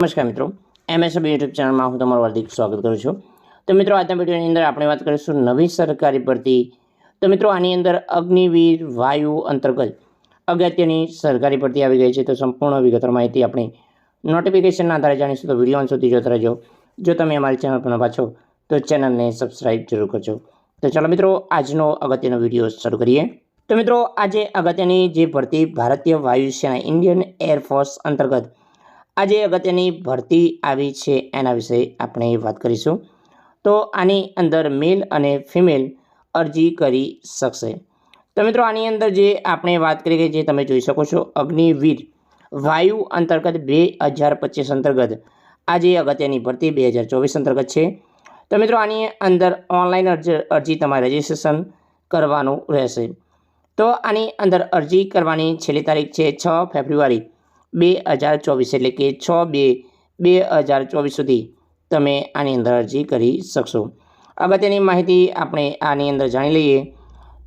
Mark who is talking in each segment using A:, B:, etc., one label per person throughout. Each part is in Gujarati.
A: નમસ્કાર મિત્રો એમએસએબ યુટ્યુબ ચેનલમાં હું તમારું હાર્દિક સ્વાગત કરું છું. તો મિત્રો, આજના વિડીયોની અંદર આપણે વાત કરીશું નવી સરકારી ભરતી. તો મિત્રો, આની અંદર અગ્નિવીર, વાયુ, અંતર્ગત અગત્યની સરકારી ભરતી આવી ગઈ છે. તો સંપૂર્ણ વિગતવાર માહિતી આપણે નોટિફિકેશનના આધારે જાણીશું. તો વીડિયો અંશ સુધી જોતા રહેજો. જો તમે અમારી ચેનલ પર નવા છો, તો ચેનલને સબસ્ક્રાઈબ જરૂર કરજો. તો ચાલો મિત્રો, આજનો અગત્યનો વીડિયો શરૂ કરીએ. તો મિત્રો, આજે અગત્યની જે ભરતી ભારતીય વાયુસેના ઇન્ડિયન એરફોર્સ અંતર્ગત આજે અગત્યની ભરતી આવી છે એના વિશે આપણે વાત કરીશું. તો આની અંદર મેલ અને ફિમેલ અરજી કરી શકશે. તો મિત્રો, આની અંદર જે આપણે વાત કરી કે જે તમે જોઈ શકો છો, અગ્નિવીર વાયુ અંતર્ગત બે હજાર પચીસ અંતર્ગત. આજે અગત્યની ભરતી બે હજાર ચોવીસ અંતર્ગત છે. તો મિત્રો, આની અંદર ઓનલાઈન અરજી તમારે રજિસ્ટ્રેશન કરવાનું રહેશે. તો આની અંદર અરજી કરવાની છેલ્લી તારીખ છે છ ફેબ્રુઆરી. બે હજાર ચોવીસ એટલે કે છ બે બે હજાર ચોવીસ સુધી તમે આની અંદર અરજી કરી શકશો. અગત્યની માહિતી આપણે આની અંદર જાણી લઈએ.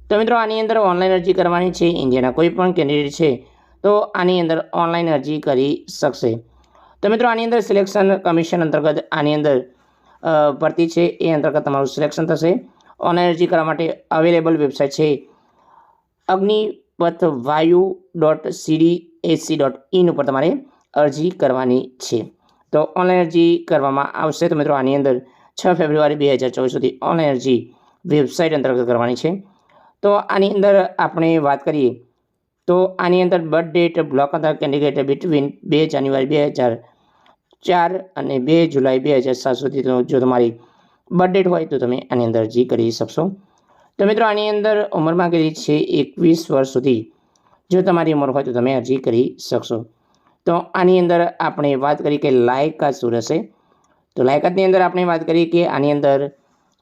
A: તો મિત્રો, આની અંદર ઓનલાઈન અરજી કરવાની છે, ઇન્ડિયાના કોઈ પણ કેન્ડિડેટ છે, તો આની અંદર ઓનલાઈન અરજી કરી શકશે. તો મિત્રો, આની અંદર સિલેક્શન કમિશન અંતર્ગત આની અંદર ભરતી છે, એ અંતર્ગત તમારું સિલેક્શન થશે. ઓનલાઈન અરજી કરવા માટે અવેલેબલ વેબસાઇટ છે Agnipath Vayu dot CD AC dot in ઉપર તમારે અરજી કરવાની છે. તો ઓનલાઈન અરજી કરવામાં આવશે. તો મિત્રો, આની અંદર છ ફેબ્રુઆરી બે હજાર ચોવીસ સુધી ઓનલાઈન અરજી વેબસાઇટ અંતર્ગત કરવાની છે. તો આની અંદર આપણે વાત કરીએ, તો આની અંદર બર્થ ડેટ બ્લોક અંતર કેન્ડિડેટ બિટવીન બે જાન્યુઆરી બે હજાર ચાર અને બે જુલાઈ બે હજાર સાત સુધીનો જો તમારી બર્થ ડેટ હોય તો તમે આની અંદર અરજી કરી શકશો. તો મિત્રો, આની અંદર ઉંમર માંગેલી છે એકવીસ વર્ષ સુધી. જો તમારી ઉંમર હોય તો તમે અરજી કરી શકશો. તો આની અંદર આપણે વાત કરી કે લાયકાત શું રહેશે? તો લાયકાતની અંદર આપણે વાત કરીએ કે આની અંદર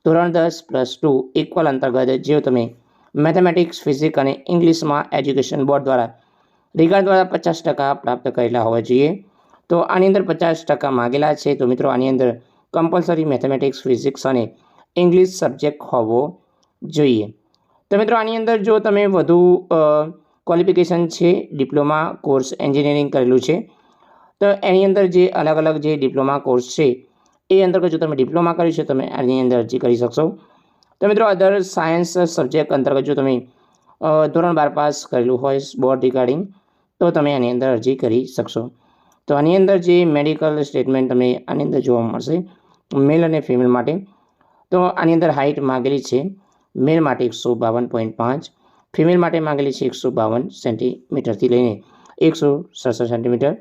A: ધોરણ દસ પ્લસ ટુ ઇક્વલ અંતર્ગત જો તમે મેથેમેટિક્સ ફિઝિક્સ અને ઇંગ્લિશમાં એજ્યુકેશન બોર્ડ દ્વારા રિગાર્ડ દ્વારા પચાસ ટકા પ્રાપ્ત કરેલા હોવા જોઈએ. તો આની અંદર પચાસ ટકા માગેલા છે. તો મિત્રો આની અંદર કમ્પલસરી મેથેમેટિક્સ ફિઝિક્સ અને ઇંગ્લિશ સબ્જેક્ટ હોવો જોઈએ. તો મિત્રો આની અંદર જો તમે વધુ ક્વોલિફિકેશન છે ડિપ્લોમા કોર્સ એન્જિનિયરિંગ કરેલું છે. તો એની અંદર જે અલગ અલગ જે ડિપ્લોમા કોર્સ છે, એ અંતર્ગત જો તમે ડિપ્લોમા કર્યું છે, તમે આની અંદર અરજી કરી શકશો. તો મિત્રો અધર સાયન્સ સબ્જેક્ટ અંતર્ગત જો તમે ધોરણ બાર પાસ કરેલું હોય બોર્ડ રિગાર્ડિંગ તો તમે આની અંદર અરજી કરી શકશો. તો આની અંદર જે મેડિકલ સ્ટેટમેન્ટ તમને આની અંદર જોવા મળશે મેલ અને ફિમેલ માટે. તો આની અંદર હાઇટ માગેલી છે મેલ માટે એકસો બાવન પોઈન્ટ પાંચ ફિમેલ માટે માંગેલી છે એકસો બાવન સેન્ટીમીટરથી લઈને એકસો સડસઠ સેન્ટીમીટર.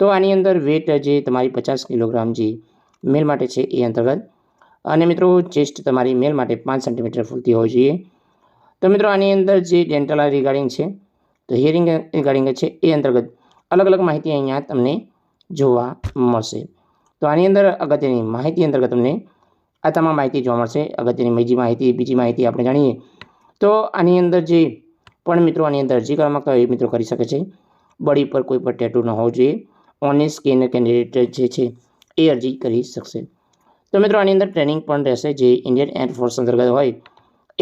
A: તો આની અંદર વેટ જે તમારી પચાસ કિલોગ્રામ જે મેલ માટે છે એ અંતર્ગત. અને મિત્રો ચેસ્ટ તમારી મેલ માટે પાંચ સેન્ટીમીટર ફૂલતી હોવી જોઈએ. તો મિત્રો, આની અંદર જે ડેન્ટલ રિગાર્ડિંગ છે, તો હિયરિંગ રિગાર્ડિંગ છે, એ અંતર્ગત અલગ અલગ માહિતી અહીંયા તમને જોવા મળશે. તો આની અંદર અગત્યની માહિતી અંતર્ગત તમને આ તમામ માહિતી જોવા મળશે. અગત્યની બીજી માહિતી બીજી માહિતી આપણે જાણીએ તો આની અંદર જે પણ મિત્રો આની અંદર અરજી કરવા માગતા હોય એ મિત્રો કરી શકે છે. બોડી પર કોઈ પણ ટેટુ ન હોવું જોઈએ. ઓનલી સ્કિન કેન્ડિડેટ જે છે એ અરજી કરી શકશે. તો મિત્રો આની અંદર ટ્રેનિંગ પણ રહેશે જે ઇન્ડિયન એરફોર્સ અંતર્ગત હોય.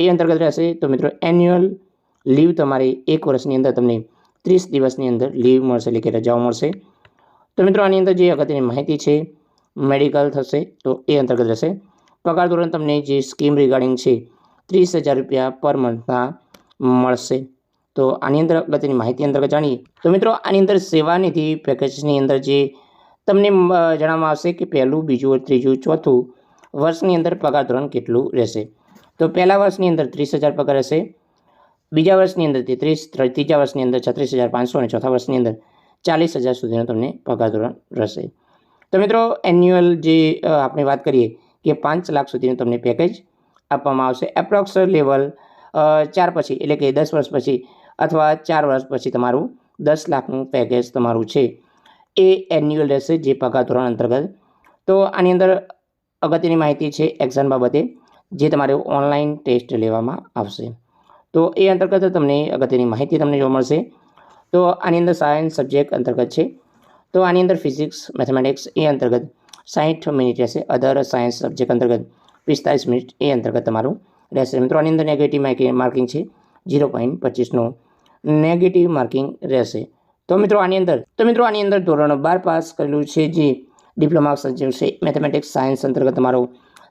A: એ અંતર્ગત રહેશે તો મિત્રો એન્યુઅલ લીવ તમારી એક વર્ષની અંદર તમને ત્રીસ દિવસની અંદર લીવ મળશે, એટલે કે રજાઓ મળશે. તો મિત્રો આની અંદર જે અગત્યની માહિતી છે મેડિકલ થશે તો એ અંતર્ગત રહેશે. પગાર ધોરણ તમને જે સ્કીમ રિગાર્ડિંગ છે ત્રીસ હજાર રૂપિયા પર મંથના મળશે. તો આની અંદર અગત્યની માહિતી અંતર્ગત જાણીએ. તો મિત્રો, આની અંદર સેવાનિધિ પેકેજની અંદર જે તમને જણાવવામાં આવશે કે પહેલું, બીજું, ત્રીજું, ચોથું વર્ષની અંદર પગાર ધોરણ કેટલું રહેશે. તો પહેલા વર્ષની અંદર ત્રીસ હજાર પગાર રહેશે બીજા વર્ષની અંદર તેત્રીસ ત્રીજા વર્ષની અંદર છત્રીસ હજાર પાંચસો અને ચોથા વર્ષની અંદર ચાલીસ હજાર સુધીનો તમને પગાર ધોરણ રહેશે. તો મિત્રો, એન્યુઅલ જે આપણે વાત કરીએ કે પાંચ લાખ સુધીનું તમને પેકેજ આપવામાં આવશે. એપ્રોક્સ લેવલ ચાર પછી, એટલે કે દસ વર્ષ પછી અથવા ચાર વર્ષ પછી તમારું દસ લાખનું પેકેજ તમારું છે. એ એન્યુઅલ રહેશે જે પગાર ધોરણ અંતર્ગત. તો આની અંદર અગત્યની માહિતી છે એક્ઝામ બાબતે, જે તમારે ઓનલાઈન ટેસ્ટ લેવામાં આવશે. તો એ અંતર્ગત તમને અગત્યની માહિતી તમને જોવા મળશે. તો આની અંદર સાયન્સ સબ્જેક્ટ અંતર્ગત છે. તો આની અંદર ફિઝિક્સ મેથેમેટિક્સ એ અંતર્ગત. સાઠ મિનિટ રહેશે. અધર સાયન્સ સબ્જેક્ટ અંતર્ગત. પિસ્તાલીસ મિનિટ એ અંતર્ગત તમારું રહેશે. મિત્રો, આની અંદર નેગેટિવ માર્કિંગ છે ઝીરો પોઈન્ટ પચીસનું નેગેટિવ માર્કિંગ રહેશે. તો મિત્રો, આની અંદર, તો મિત્રો, આની અંદર ધોરણ બાર પાસ કરેલું છે જે ડિપ્લોમા સબ્જેક્ટ છે મેથેમેટિક્સ સાયન્સ અંતર્ગત તમારો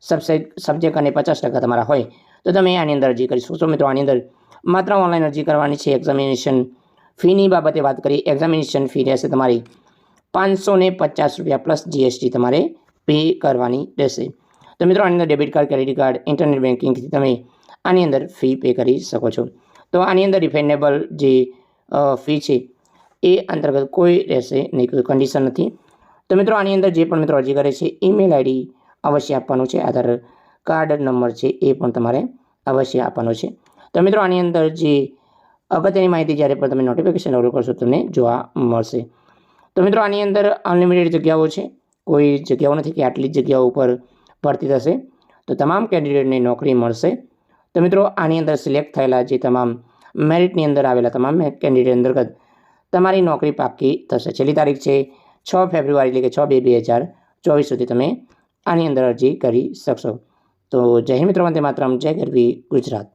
A: સબસેટ સબ્જેક્ટ અને પચાસ ટકા તમારા હોય, તો તમે આની અંદર અરજી કરી શકો છો. મિત્રો, આની અંદર માત્ર ઓનલાઈન અરજી કરવાની છે. એક્ઝામિનેશન ફીની બાબતે વાત કરીએ એક્ઝામિનેશન ફી રહેશે તમારી પાંચસો પચાસ રૂપિયા પ્લસ જીએસટી તમારે પે કરવાની રહેશે. તો મિત્રો, આની અંદર debit card credit card internet બેન્કિંગથી તમે આની અંદર ફી પે કરી શકો છો. તો આની અંદર રિફંડેબલ જે ફી છે, એ અંતર્ગત કોઈ રહેશે નહીં, કોઈ કન્ડિશન નથી. તો મિત્રો, આની અંદર જે પણ મિત્રો અરજી કરે છે ઈમેલ આઈડી અવશ્ય આપવાનું છે, આધાર કાર્ડ નંબર છે, એ પણ તમારે અવશ્ય આપવાનો છે. તો મિત્રો, આની અંદર જે અગત્યની માહિતી જ્યારે પણ તમે નોટિફિકેશન ડાઉનલોડ કરશો, તમને જોવા મળશે. તો મિત્રો, આની અંદર અનલિમિટેડ જગ્યાઓ છે, કોઈ જગ્યાઓ નથી કે આટલી જ જગ્યાઓ ઉપર ભરતી થશે. તો તમામ કેન્ડિડેટને નોકરી મળશે. તો મિત્રો, આની અંદર સિલેક્ટ થયેલા જે તમામ મેરિટની અંદર આવેલા તમામ કેન્ડિડેટ અંતર્ગત તમારી નોકરી પાકી થશે. છેલ્લી તારીખ છે છ ફેબ્રુઆરી, એટલે કે છ બે બે હજાર ચોવીસ સુધી તમે આની અંદર અરજી કરી શકશો. તો જય મિત્રો, વંદે માતરમ, જય ગરવી ગુજરાત.